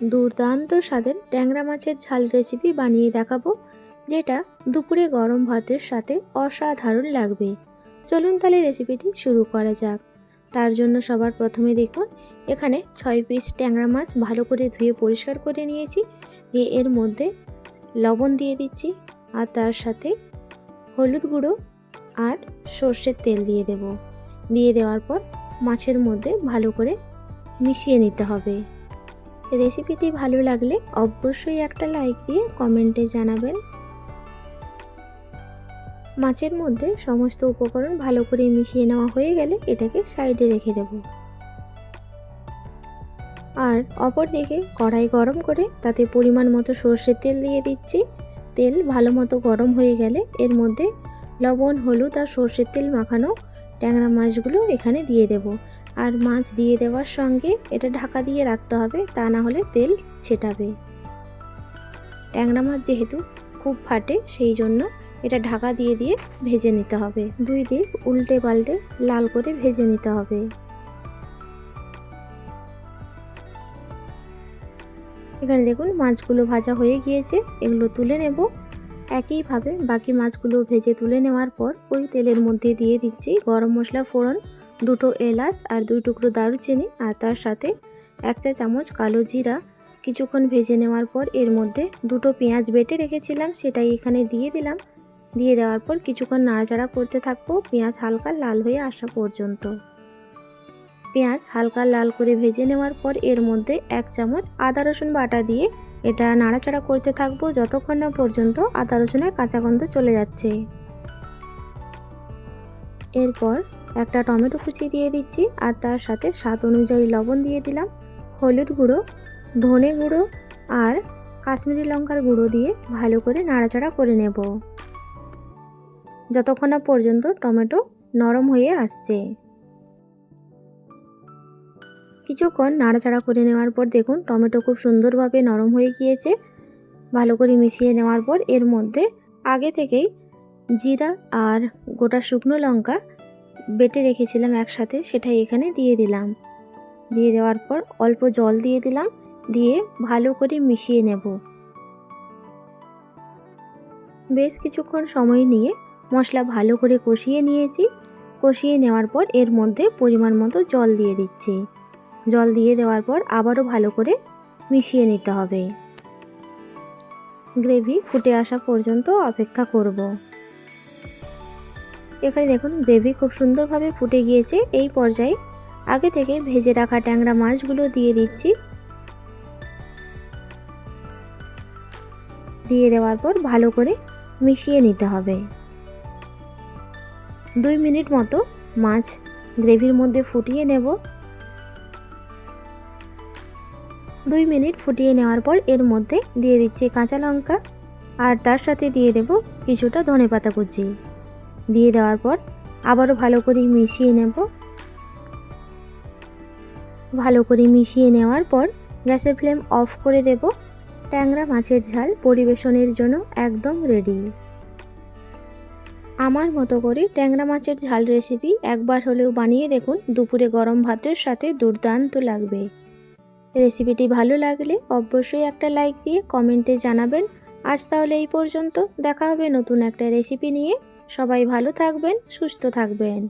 দুর্দান্ত স্বাদের ট্যাংরা মাছের ঝাল রেসিপি বানিয়ে দেখাবো, যেটা দুপুরে গরম ভাতের সাথে অসাধারণ লাগবে। চলুন তাহলে রেসিপিটি শুরু করা যাক। তার জন্য সবার প্রথমে দেখুন, এখানে ছয় পিস ট্যাংরা মাছ ভালো করে ধুয়ে পরিষ্কার করে নিয়েছি। দিয়ে এর মধ্যে লবণ দিয়ে দিচ্ছি আর তার সাথে হলুদ গুঁড়ো আর সর্ষের তেল দিয়ে দেব। দিয়ে দেওয়ার পর মাছের মধ্যে ভালো করে মিশিয়ে নিতে হবে। রেসিপিটি ভালো লাগলে অবশ্যই একটা লাইক দিয়ে কমেন্টে জানাবেন। মাছের মধ্যে সমস্ত উপকরণ ভালো করে মিশিয়ে নেওয়া হয়ে গেলে এটাকে সাইডে রেখে দেব। আর অপর দিকে কড়াই গরম করে তাতে পরিমাণ মতো সর্ষের তেল দিয়ে দিচ্ছি। তেল ভালো মতো গরম হয়ে গেলে এর মধ্যে লবণ, হলুদ আর সর্ষের তেল মাখানো ট্যাংরা মাছগুলো এখানে দিয়ে দেব। আর মাছ দিয়ে দেওয়ার সঙ্গে এটা ঢাকা দিয়ে রাখতে হবে, তা না হলে তেল ছেটাবে। ট্যাংরা মাছ যেহেতু খুব ফাটে, সেই জন্য এটা ঢাকা দিয়ে দিয়ে ভেজে নিতে হবে। দুই দিক উল্টে পাল্টে লাল করে ভেজে নিতে হবে। এখানে দেখুন মাছগুলো ভাজা হয়ে গিয়েছে, এগুলো তুলে নেব। একইভাবে বাকি মাছগুলো ভেজে তুলে নেওয়ার পর ওই তেলের মধ্যে দিয়ে দিচ্ছি গরম মশলা ফোড়ন, দুটো এলাচ আর দুই টুকরো দারুচিনি আর তার সাথে এক চা চামচ কালো জিরা। কিছুক্ষণ ভেজে নেওয়ার পর এর মধ্যে দুটো পেঁয়াজ বেটে রেখেছিলাম, সেটাই এখানে দিয়ে দিলাম। দিয়ে দেওয়ার পর কিছুক্ষণ নাড়াচাড়া করতে থাকব পেঁয়াজ হালকা লাল হয়ে আসা পর্যন্ত। পেঁয়াজ হালকা লাল করে ভেজে নেওয়ার পর এর মধ্যে এক চামচ আদা রসুন বাটা দিয়ে এটা নাড়াচাড়া করতে থাকব যতক্ষণ না পর্যন্ত আদা রসুনের কাঁচা গন্ধ চলে যাচ্ছে। এরপর একটা টমেটো কুচি দিয়ে দিচ্ছি আর তার সাথে স্বাদ অনুযায়ী লবণ দিয়ে দিলাম, হলুদ গুঁড়ো, ধনে গুঁড়ো আর কাশ্মীরি লঙ্কার গুঁড়ো দিয়ে ভালো করে নাড়াচাড়া করে নেব। যতক্ষণ না পর্যন্ত টমেটো নরম হয়ে আসছে। কিছুক্ষণ নাড়াচাড়া করে নেওয়ার পর দেখুন টমেটো খুব সুন্দরভাবে নরম হয়ে গিয়েছে। ভালো করে মিশিয়ে নেওয়ার পর এর মধ্যে আগে থেকেই জিরা আর গোটা শুকনো লঙ্কা বেটে রেখেছিলাম একসাথে সেটা এখানে দিয়ে দিলাম। দিয়ে দেওয়ার পর অল্প জল দিয়ে দিলাম, দিয়ে ভালো করে মিশিয়ে নেব। বেশ কিছুক্ষণ সময় নিয়ে মশলা ভালো করে কষিয়ে নিয়েছি। কষিয়ে নেওয়ার পর এর মধ্যে পরিমাণ মতো জল দিয়ে দিচ্ছি। জল দিয়ে দেওয়ার পর আবারও ভালো করে মিশিয়ে নিতে হবে। গ্রেভি ফুটে আসা পর্যন্ত অপেক্ষা করব। এখানে দেখুন, গ্রেভি খুব সুন্দরভাবে ফুটে গিয়েছে। এই পর্যায়ে আগে থেকে ভেজে রাখা ট্যাংরা মাছগুলো দিয়ে দিচ্ছি। দিয়ে দেওয়ার পর ভালো করে মিশিয়ে নিতে হবে। দুই মিনিট মতো মাছ গ্রেভির মধ্যে ফুটিয়ে নেব। দুই মিনিট ফুটিয়ে নেওয়ার পর এর মধ্যে দিয়ে দিচ্ছি কাঁচা লঙ্কা আর তার সাথে দিয়ে দেব কিছুটা ধনে পাতা কুচি। দিয়ে দেওয়ার পর আবারও ভালো করে মিশিয়ে নেব। ভালো করে মিশিয়ে নেওয়ার পর গ্যাসের ফ্লেম অফ করে দেব। ট্যাংরা মাছের ঝাল পরিবেশনের জন্য একদম রেডি। আমার মতো করে ট্যাংরা মাছের ঝাল রেসিপি একবার হলেও বানিয়ে দেখুন। দুপুরে গরম ভাতের সাথে দুর্দান্ত লাগবে। রেসিপিটি ভালো লাগলে অবশ্যই একটা লাইক দিয়ে কমেন্টে জানাবেন। আজ তাহলে এই পর্যন্ত। দেখা হবে নতুন একটা রেসিপি নিয়ে। সবাই ভালো থাকবেন, সুস্থ থাকবেন।